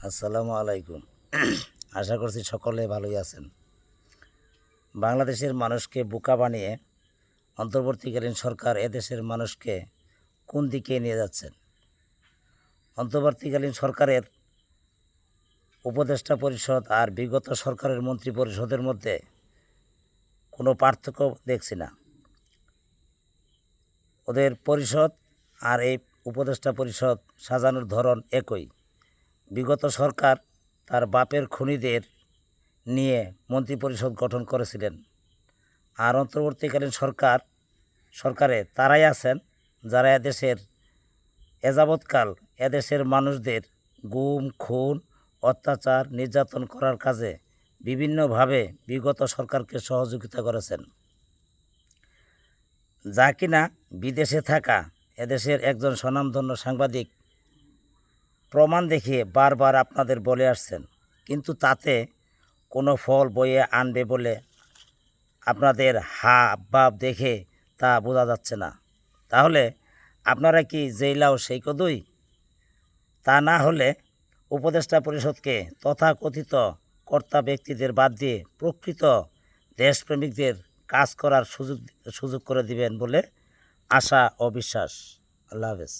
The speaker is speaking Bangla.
আসসালামু আলাইকুম। আশা করছি সকলে ভালোই আছেন। বাংলাদেশের মানুষকে বোকা বানিয়ে অন্তর্বর্তীকালীন সরকার এদেশের মানুষকে কোন দিকে নিয়ে যাচ্ছেন? অন্তর্বর্তীকালীন সরকারের উপদেষ্টা পরিষদ আর বিগত সরকারের মন্ত্রী পরিষদের মধ্যে কোনো পার্থক্য দেখছি না। ওদের পরিষদ আর এই উপদেষ্টা পরিষদ সাজানোর ধরন একই। বিগত সরকার তার বাপের খুনিদের নিয়ে মন্ত্রিপরিষদ গঠন করেছিলেন। আর অন্তর্বর্তীকালীন সরকার, সরকারে তারাই আছেন যারা এদেশের, এযাবৎকাল এদেশের মানুষদের গুম, খুন, অত্যাচার, নির্যাতন করার কাজে বিভিন্নভাবে বিগত সরকারকে সহযোগিতা করেছেন। যা কিনা বিদেশে থাকা এদেশের একজন স্বনামধন্য সাংবাদিক প্রমাণ দেখিয়ে বারবার আপনাদের বলে আসছেন। কিন্তু তাতে কোনো ফল বয়ে আনবে বলে আপনাদের হা বাপ দেখে তা বোঝা যাচ্ছে না। তাহলে আপনারা কি যেই লাও সেই কদুই তা না হলে উপদেষ্টা পরিষদকে তথাকথিত কর্তা ব্যক্তিদের বাদ দিয়ে প্রকৃত দেশপ্রেমিকদের কাজ করার সুযোগ সুযোগ করে দিবেন বলে আশা ও বিশ্বাস। আল্লাহ হাফেজ।